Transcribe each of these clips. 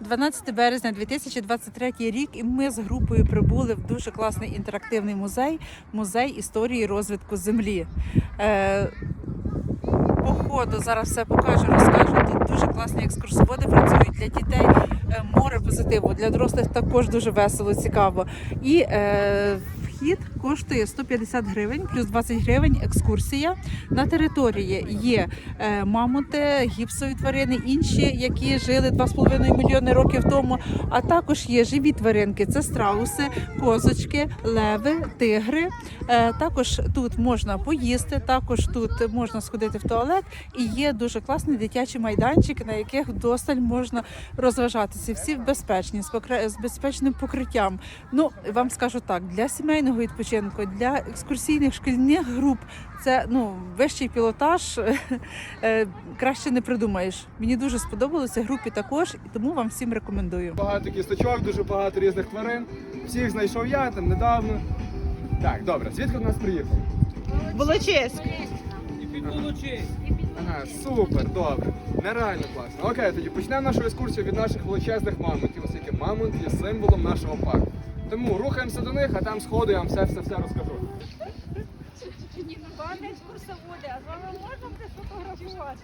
12 березня 2023 рік, і ми з групою прибули в дуже класний інтерактивний музей музей історії розвитку землі. Е, по ходу зараз все покажу, розкажу. Тут дуже класні екскурсоводи працюють для дітей. Е, Море позитиву для дорослих також дуже весело, цікаво. І е, вхід коштує 150 гривень, плюс 20 гривень екскурсія. На території є е, мамонти, гіпсові тварини, інші, які жили 2,5 мільйони років тому. А також є живі тваринки: це страуси, козочки, леви, тигри. Е, також тут можна поїсти, також тут можна сходити в туалет, і є дуже класні дитячі майданчики, на яких вдосталь можна розважатися. Всі безпечні, з безпечним покриттям. Ну вам скажу так: для сімейного відпочинку, для екскурсійних шкільних груп це ну вищий пілотаж. Е, Краще не придумаєш. Мені дуже сподобалося групі також, і тому вам всім рекомендую. Багато кісточок, дуже багато різних тварин. Всіх знайшов я там недавно. Так, добре, звідки до нас приїхав? Волочиськ! Ага, супер, добре. Нереально класно. Окей, тоді почнемо нашу екскурсію від наших величезних мамонтів, оскільки мамонт є символом нашого парку. Тому рухаємося до них, а там сходу я вам все все все розкажу. Пане екскурсоводи, а з вами можна буде сфотографувати?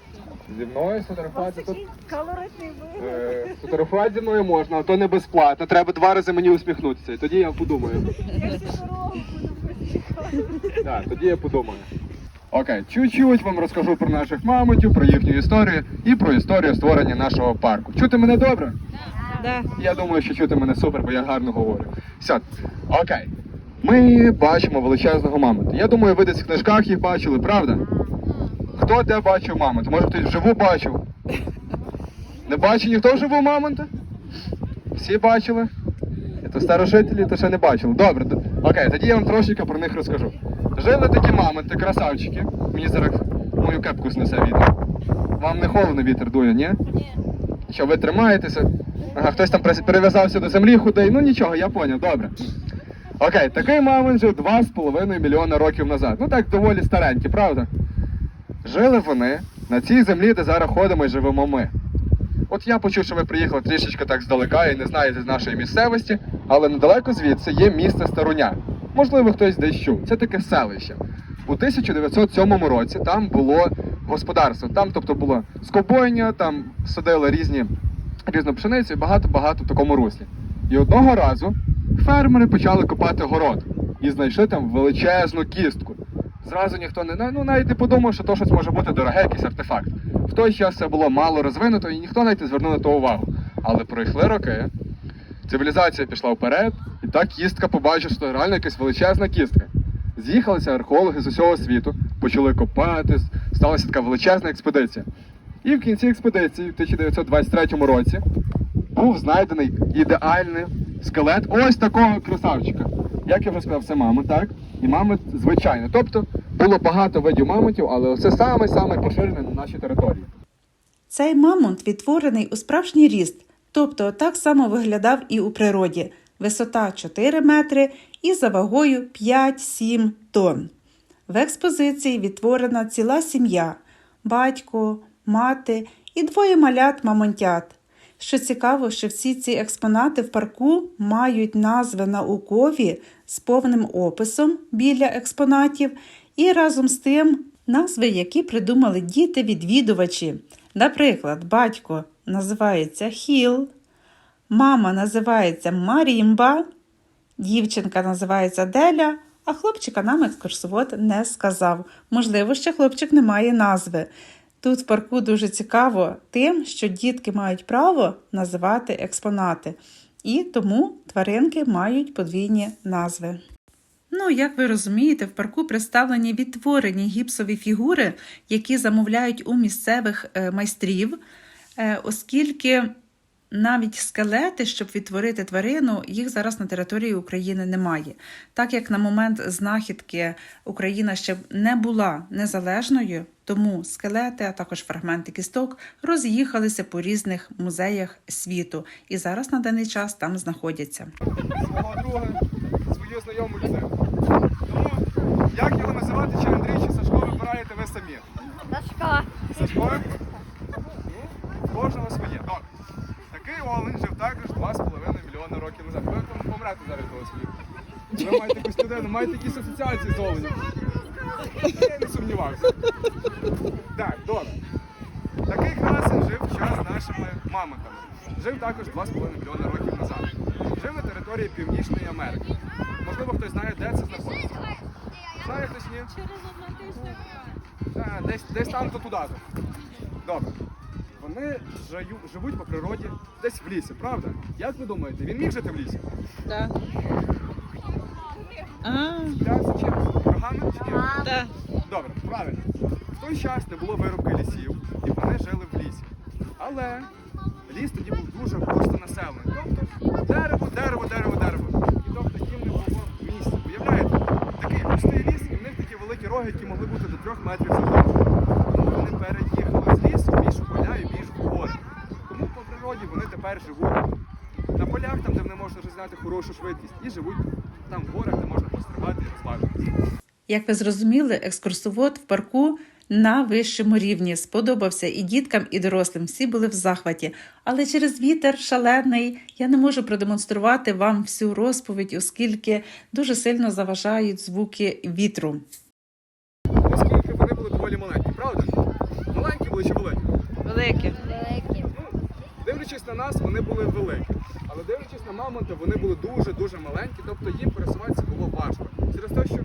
Зі мною сфотографувати тут. Такий колоритний вигляд. Е, фотографувати зі мною можна, але то не безплатно. Треба два рази мені усміхнутися. І тоді я подумаю. Я всю дорогу буду посміхати. Так, тоді я подумаю. Окей, чуть-чуть вам розкажу про наших мамонтів, про їхню історію і про історію створення нашого парку. Чути мене добре? Да. Я думаю, що чути мене супер, бо я гарно говорю. Все, окей. Ми бачимо величезного мамонта. Я думаю, ви десь в книжках їх бачили, правда? Хто де бачив мамонта? Може хтось вживу бачив? Не бачив ніхто вживу мамонта? Всі бачили? То старожителі, то ще не бачили. Добре, окей, тоді я вам трошки про них розкажу. Жили такі мамонти, красавчики. Мені зараз мою кепку знесе вітер. Вам не холодно вітер дує, ні? Ні. Що ви тримаєтеся? Ага, хтось там перев'язався до землі худий. Ну нічого, я поняв, добре. Окей, такий мамонт жив 2,5 мільйона років назад. Ну так доволі старенький, правда? Жили вони на цій землі, де зараз ходимо і живемо ми. От я почув, що ви приїхали трішечки так здалека і не знаєте з нашої місцевості, але недалеко звідси є місце Старуня. Можливо, хтось десь чув. Це таке селище. У 1907 році там було господарство. Там, тобто, було скобойня, там садили різні різну пшеницю і багато-багато в такому руслі. І одного разу фермери почали копати город і знайшли там величезну кістку. Зразу ніхто не ну, навіть не подумав, що то щось може бути дороге, якийсь артефакт. В той час це було мало розвинуто, і ніхто навіть не звернув на то увагу. Але пройшли роки, цивілізація пішла вперед, і та кістка побачила, що це реально якась величезна кістка. З'їхалися археологи з усього світу, почали копати, сталася така величезна експедиція. І в кінці експедиції, в 1923 році, був знайдений ідеальний скелет ось такого красавчика. Як я вже сказав, це мамонт, так? І мамонт звичайно. Тобто було багато видів мамонтів, але це саме-саме поширене на нашій території. Цей мамонт відтворений у справжній ріст, тобто так само виглядав і у природі. Висота 4 метри і за вагою 5-7 тонн. В експозиції відтворена ціла сім'я батько, мати і двоє малят мамонтят. Що цікаво, що всі ці експонати в парку мають назви наукові з повним описом біля експонатів, і разом з тим назви, які придумали діти-відвідувачі. Наприклад, батько називається Хіл, мама називається Марімба, дівчинка називається Деля, а хлопчика нам екскурсовод не сказав. Можливо, ще хлопчик не має назви. Тут в парку дуже цікаво тим, що дітки мають право називати експонати, і тому тваринки мають подвійні назви. Ну, як ви розумієте, в парку представлені відтворені гіпсові фігури, які замовляють у місцевих е, майстрів, е, оскільки навіть скелети, щоб відтворити тварину, їх зараз на території України немає. Так як на момент знахідки Україна ще не була незалежною, тому скелети, а також фрагменти кісток роз'їхалися по різних музеях світу і зараз на даний час там знаходяться. Як його називати, чи Андрій, чи Сашко вибираєте ви самі? Сашко. Сашко? Кожного своє. Добре. Такий олень жив також 2,5 мільйона років назад. Ви там помрете зараз того слів. Ви маєте якусь людину, маєте якісь асоціації з оленем. Я не сумнівався. Так, добре. Такий красень жив в з нашими мамиками. Жив також 2,5 мільйона років назад. Жив на території Північної Америки. Можливо, хтось знає, де це знаходиться. Знає хтось ні? Через Атлантичний океан. Так, десь, десь там то туди. Добре. Вони жаю- живуть по природі десь в лісі, правда? Як ви думаєте, він міг жити в лісі? Так. А, Як чим? Рогами чи ні? так. Добре, правильно. В той час не було вирубки лісів, і вони жили в лісі. Але ліс тоді був дуже густо населений. Тобто дерево, дерево, дерево, дерево. І тобто їм не було місця. Уявляєте? Такий густий ліс, і в них такі великі роги, які могли бути до трьох метрів завдовжки. Тому вони переїхали з лісу більш у поля і більш в гори. Тому по природі вони тепер живуть на полях, там, де вони можуть вже зняти хорошу швидкість, і живуть там в горах, де можна пострибати і розслабитися. Як ви зрозуміли, екскурсовод в парку на вищому рівні сподобався і діткам, і дорослим. Всі були в захваті. Але через вітер шалений я не можу продемонструвати вам всю розповідь, оскільки дуже сильно заважають звуки вітру. Доволі маленькі, правда? Маленькі були чи великі? Велике. Ну, дивлячись на нас, вони були великі. Але дивлячись на мамонта, вони були дуже-дуже маленькі, тобто їм пересуватися було важко. Через те, що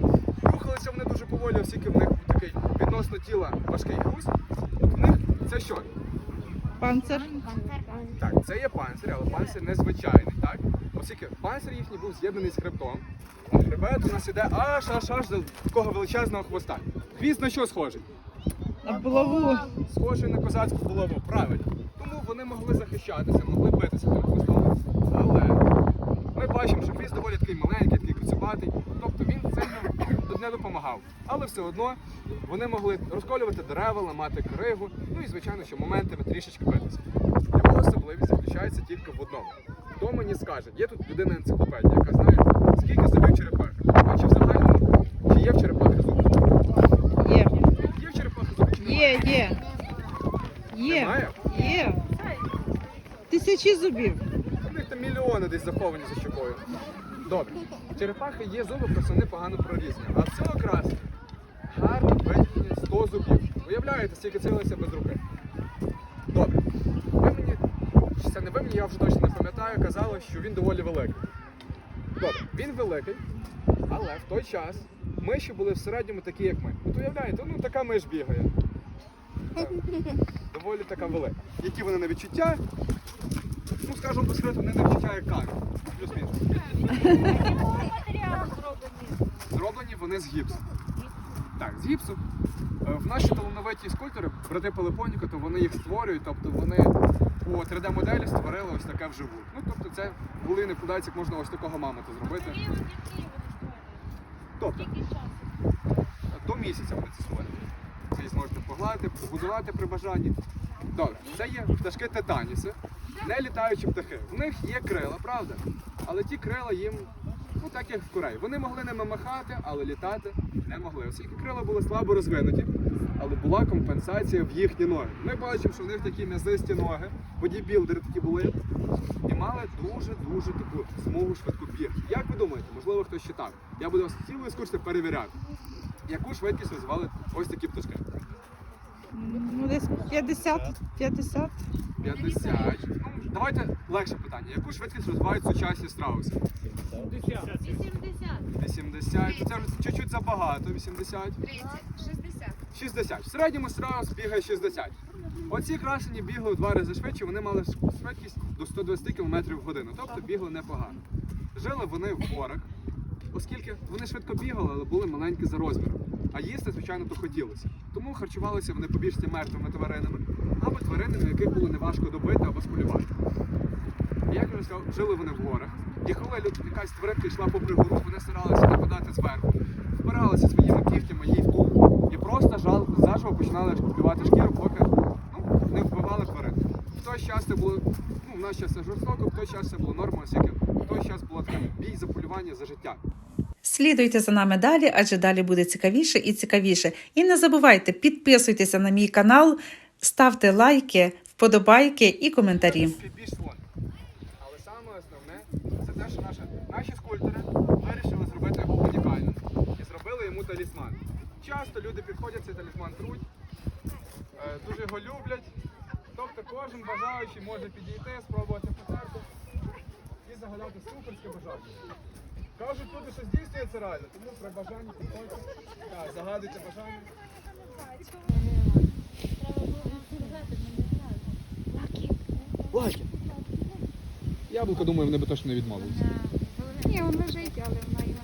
рухалися вони дуже поволі, оскільки в них такий відносно тіла важкий груз. От в них це що? Панцир. Так, це є панцир, але панцир незвичайний, так? Оскільки панцир їхній був з'єднаний з хребтом. А хребет у нас іде аж аж аж до такого величезного хвоста. Хвіст на що схожий? На булаву. схожий на козацьку булаву, правильно. Тому вони могли захищатися, могли битися тим хвостом. Але ми бачимо, що хвіст доволі такий маленький, такий куцюбатий. Тобто він сильно не допомагав. Але все одно вони могли розколювати дерева, ламати кригу, ну і звичайно, що моментами трішечки битися. Його особливість заключається тільки в одному. Хто мені скаже, є тут людина енциклопедія, яка знає, скільки зубів черепахи. А чи в загальному, чи є в черепахи зуби? Є. Є в черепахи зуби чи немає? Є, є. Є. Немає? Є. Тисячі зубів. У них там мільйони десь заховані за щокою. Добре. Черепахи є зуби, просто вони погано прорізані. А в цього гарно виділені 100 зубів. Уявляєте, скільки цілися без руки. Добре. Ви мені, чи це не ви мені, я вже точно не пам'ятаю, казали, що він доволі великий. Добре, він великий, але в той час миші були в середньому такі, як ми. От уявляєте, ну така миш бігає. Доволі така велика. Які вони на відчуття? ну скажімо секрету, не навчання як камінь. Плюс-мінус. Зроблені? Вони з гіпсу. Так, з гіпсу. Е, В наші талановиті скульптори, брати Пелепоніка, то вони їх створюють, тобто вони по 3D-моделі створили ось таке вживу. Ну, тобто це були не як можна ось такого мамонта зробити. Тобто, до місяця вони це створюють. І зможете погладити, побудувати при бажанні. Добре, це є пташки тетаніси, не літаючі птахи. В них є крила, правда? Але ті крила їм, ну так як в курей. Вони могли ними махати, але літати не могли. Оскільки крила були слабо розвинуті, але була компенсація в їхні ноги. Ми бачимо, що в них такі м'язисті ноги, бодібілдери такі були, і мали дуже-дуже таку смугу швидку біг. Як ви думаєте, можливо, хтось читав? Я буду вас цілу екскурсію перевіряти. Яку швидкість розвивали ось такі пташки? Ну, десь 50, 50. 50. Ну, давайте легше питання. Яку швидкість розвивають сучасні страуси? 80. 80. Це вже чуть-чуть забагато. 80. 60. 60. В середньому страус бігає 60. Оці красені бігли в два рази швидше, вони мали швидкість до 120 км в годину, тобто бігли непогано. Жили вони в горах, оскільки вони швидко бігали, але були маленькі за розміром. А їсти, звичайно, то хотілося. Тому харчувалися вони по більшості мертвими тваринами або тваринами, яких було неважко добити або сполювати. Як вже сказав, жили вони в горах. І коли якась тваринка йшла попри гору, вони старалися нападати зверху, впиралися своїми кігтями їй в тул і просто жал, заживо починали шкурбувати шкіру, поки ну, не вбивали тварин. В той час це було, ну, в наш час це жорстоко, в той час це було нормою, оскільки в той час було таке бій за полювання за життя. Слідуйте за нами далі, адже далі буде цікавіше і цікавіше. І не забувайте підписуйтеся на мій канал, ставте лайки, вподобайки і коментарі. Але саме основне це те, що наші скульптори скульптори вирішили зробити його унікальним і зробили йому талісман. Часто люди підходять, цей талісман труть, е, дуже його люблять. Тобто кожен бажаючий може підійти, спробувати потерти і загадати суперське бажання. Кажуть, тут що здійснюється реально, тому при бажанні підходьте, так, загадуйте бажання. Лаки. Яблуко, думаю, вони би точно не відмовилися. Ні, він лежить, але вона його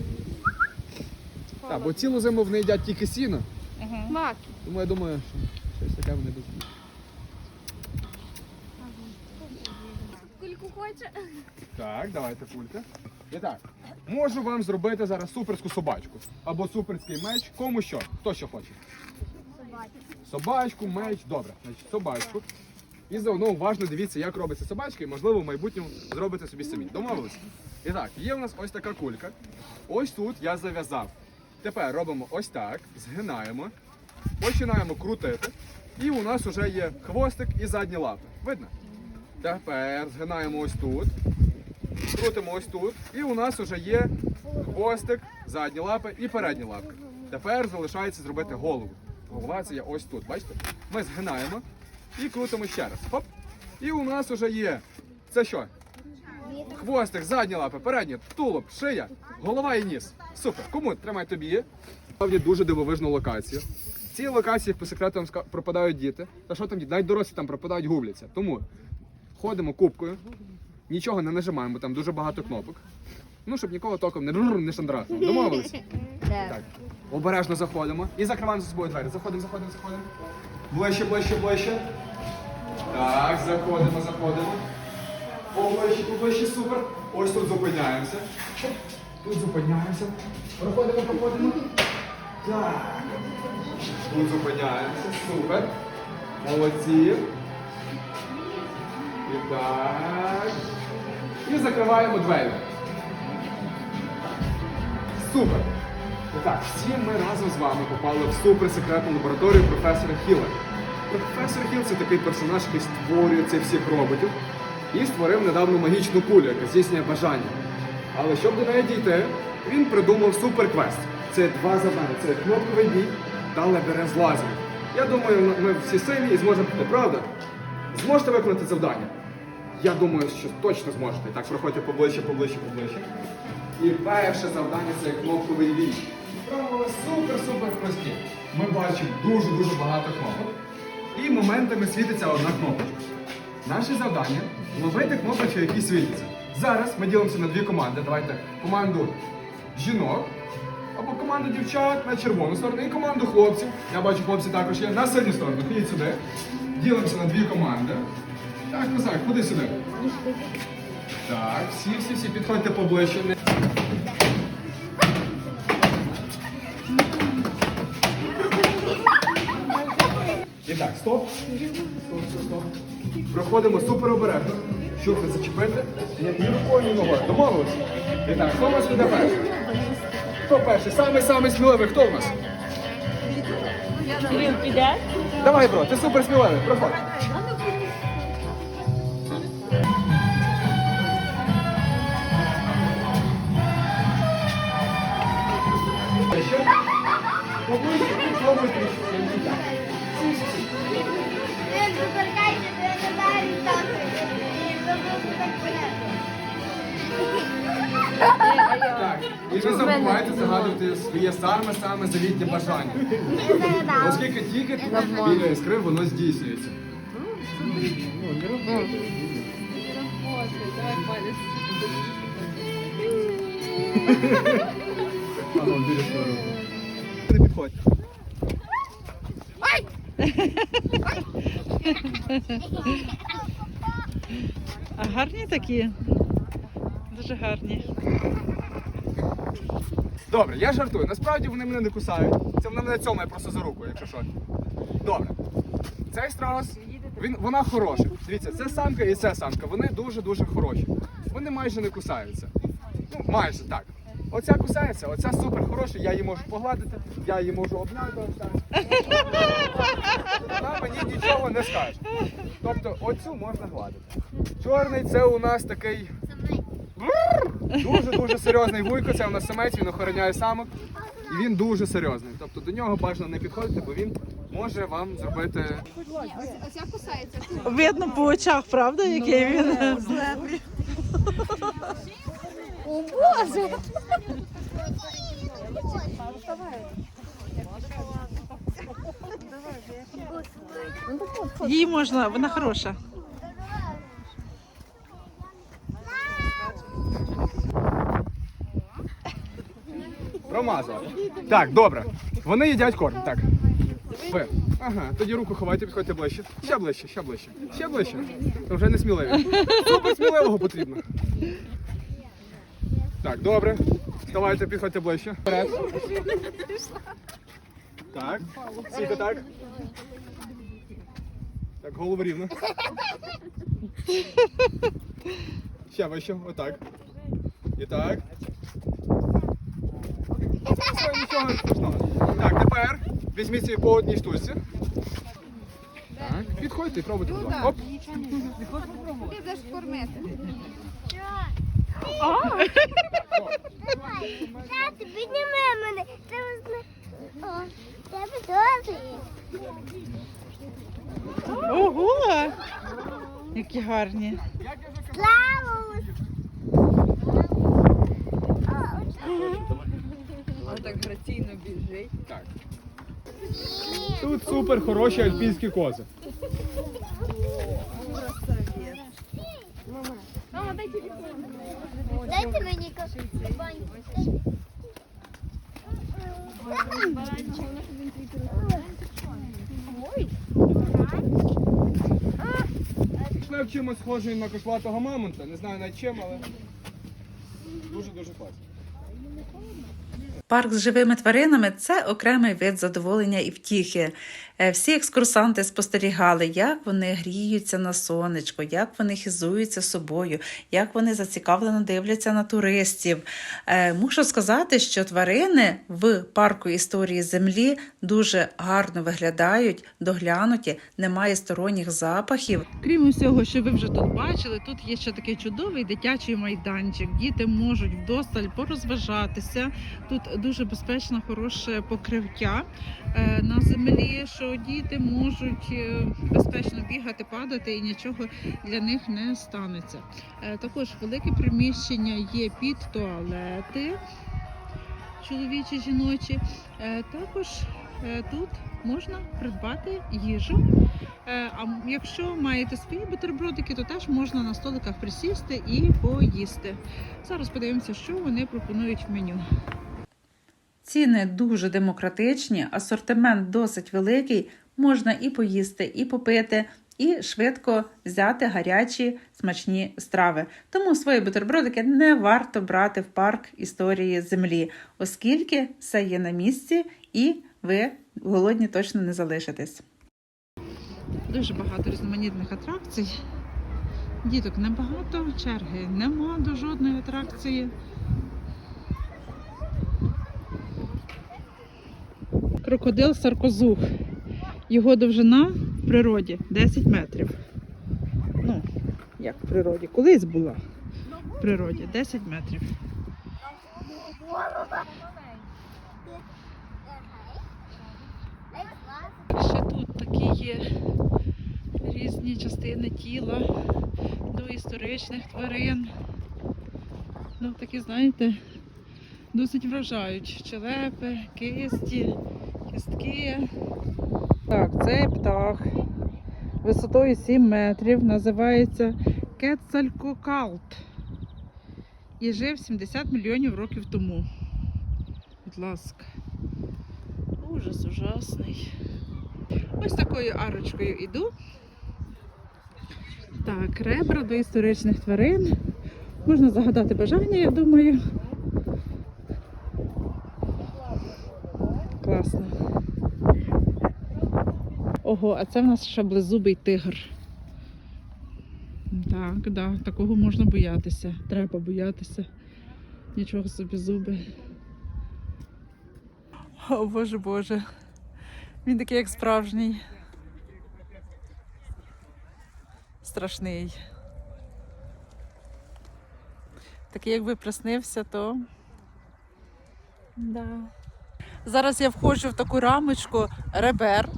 не Так, бо цілу зиму вони їдять тільки сіно, Маки. тому я думаю, що щось таке вони без. Кульку? Так, давайте кулька. І так, можу вам зробити зараз суперську собачку. Або суперський меч, кому що. Хто що хоче. Собачку, меч, добре. Значить, собачку. І заодно уважно дивіться, як робиться собачка, і можливо в майбутньому зробите собі самі. Домовились? І так, є у нас ось така кулька. Ось тут я зав'язав. Тепер робимо ось так, згинаємо, починаємо крутити. І у нас вже є хвостик і задні лапи. Видно? Тепер згинаємо ось тут. Крутимо ось тут. І у нас вже є хвостик, задні лапи і передні лапки. Тепер залишається зробити голову. Голова це є ось тут. Бачите? Ми згинаємо і крутимо ще раз. Хоп. І у нас вже є. Це що? Хвостик, задні лапи, передні, тулуб, шия, голова і ніс. Супер. Кому тримай тобі. Справді дуже дивовижну локацію. В цій локації по секрету пропадають діти. Та що там діти? Навіть дорослі там пропадають, губляться. Тому ходимо кубкою, нічого не нажимаємо, бо там дуже багато кнопок. Ну, щоб нікого током не не шандрахнуло. Домовилися? Так. Обережно заходимо і закриваємо за собою двері. Заходимо, заходимо, заходимо. Ближче, ближче, ближче. Так, заходимо, заходимо. Поближче, поближче, супер. Ось тут зупиняємося. Тут зупиняємося. Проходимо, проходимо. Так. Тут зупиняємося. Супер. Молодці. Так. І закриваємо двері. Супер! І так, всі ми разом з вами попали в суперсекретну лабораторію професора Хіла. Професор Хіл це такий персонаж, який створює цих всіх роботів і створив недавно магічну кулю, яка здійснює бажання. Але щоб до неї дійти, він придумав суперквест. Це два завдання. Це кнопковий бій та лабіринт з лазерів. Я думаю, ми всі сильні і зможемо правда? Зможете виконати завдання? Я думаю, що точно зможете. Так, проходьте поближче, поближче, поближче. І перше завдання це кнопковий бій. Правила супер-супер прості. Ми бачимо дуже-дуже багато кнопок. І моментами світиться одна кнопочка. Наше завдання ловити кнопочки, які світяться. Зараз ми ділимося на дві команди. Давайте команду жінок або команду дівчат на червону сторону і команду хлопців. Я бачу, хлопці також є на синю сторону. Ходіть сюди. Ділимося на дві команди. Так, Козак, ходи сюди. Так, всі, всі, всі підходьте поближче. І так, стоп. Стоп, стоп, стоп. Проходимо супер обережно. Щоб не зачепити ні рукою, ні ногою. Домовилися? І так, хто у нас піде перший? Хто перший? Самий самий сміливий. Хто у нас? Кирил піде? Давай, бро, ти супер сміливий. Проходь. І не забувайте загадувати своє саме саме завітнє бажання. Оскільки тільки біля іскри воно здійснюється. Не підходь. А гарні такі? Дуже гарні. Добре, я жартую. Насправді вони мене не кусають. Це вона мене цьомає просто за руку, якщо що. Добре. Цей страус, він, вона хороша. Дивіться, це самка і ця самка. Вони дуже-дуже хороші. Вони майже не кусаються. Ну, майже так. Оця кусається, оця супер хороша, я її можу погладити, я її можу обняти. Вона мені нічого не скаже. Тобто оцю можна гладити. Чорний це у нас такий. Дуже-дуже серйозний вуйко, це у нас самець, він охороняє самок. І він дуже серйозний. Тобто до нього бажано не підходити, бо він може вам зробити. Ось як кусається. Видно по очах, правда, який він? О, Боже! Їй можна, вона хороша. Промазав. Так, добре. Вони їдять корм. Так. Ви. Ага, тоді руку ховайте, підходьте ближче. Ще ближче, ще ближче. Ще ближче. То вже не сміливі. Супер сміливого потрібно. Так, добре. Вставайте, підходьте ближче. Вперед. Так. Сіка так. Так, голову рівно. Ще вище, отак. І так. Все, нічого страшного. Так, тепер візьміть її по одній штучці. Так, підходьте і пробуйте. будь ласка. Оп. Ти будеш кормити. Тато, підніми мене. Це О, тебе теж є. Ого! Які гарні. Слава! Так граційно біжить. Так. Тут супер хороші альпійські кози. Мама, Дайте мені капаньку. Пішли чимось схожий на кошлатого мамонта. Не знаю над чим, але дуже-дуже класно. Парк з живими тваринами це окремий вид задоволення і втіхи. Е, Всі екскурсанти спостерігали, як вони гріються на сонечко, як вони хизуються собою, як вони зацікавлено дивляться на туристів. Е, Мушу сказати, що тварини в парку історії землі дуже гарно виглядають, доглянуті, немає сторонніх запахів. Крім усього, що ви вже тут бачили, тут є ще такий чудовий дитячий майданчик. Діти можуть вдосталь порозважатися. Тут дуже безпечне, хороше покриття е, на землі, що діти можуть е, безпечно бігати, падати і нічого для них не станеться. Е, Також велике приміщення є під туалети. Чоловічі, жіночі. Е, Також тут можна придбати їжу. А якщо маєте свої бутербродики, то теж можна на столиках присісти і поїсти. Зараз подивимося, що вони пропонують в меню. Ціни дуже демократичні, асортимент досить великий. Можна і поїсти, і попити, і швидко взяти гарячі смачні страви. Тому свої бутербродики не варто брати в парк історії землі, оскільки все є на місці і ви голодні точно не залишитесь. Дуже багато різноманітних атракцій. Діток небагато, черги нема до жодної атракції. Крокодил саркозух. Його довжина в природі 10 метрів. Ну, як в природі? Колись була в природі 10 метрів. Ще тут такі є різні частини тіла до історичних тварин. Ну, такі, знаєте, досить вражають. Челепи, кисті, кістки. Так, цей птах висотою 7 метрів називається Кецалькокалт. І жив 70 мільйонів років тому. Будь ласка. Ужас ужасний. Ось такою арочкою іду. Так, ребра до історичних тварин. Можна загадати бажання, я думаю. Класно. Ого, а це в нас шаблезубий тигр. Так, да, такого можна боятися. Треба боятися. Нічого собі зуби. О, боже боже. Він такий як справжній. Страшний. Такий, якби приснився, то. Да. Зараз я входжу в таку рамочку ребер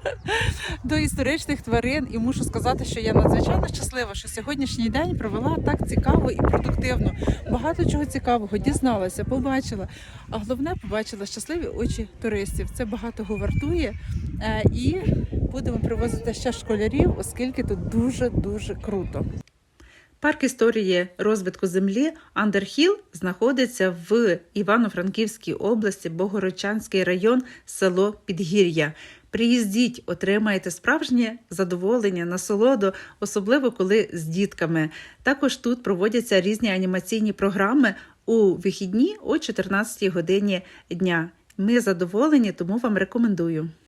до історичних тварин і мушу сказати, що я надзвичайно щаслива, що сьогоднішній день провела так цікаво і продуктивно. Багато чого цікавого дізналася, побачила. А головне, побачила щасливі очі туристів. Це багатого вартує. Е, І будемо привозити ще школярів, оскільки тут дуже дуже круто. Парк історії розвитку землі Андерхіл знаходиться в Івано-Франківській області, Богородчанський район, село Підгір'я. Приїздіть, отримаєте справжнє задоволення, насолоду, особливо коли з дітками. Також тут проводяться різні анімаційні програми у вихідні о 14 годині дня. Ми задоволені, тому вам рекомендую.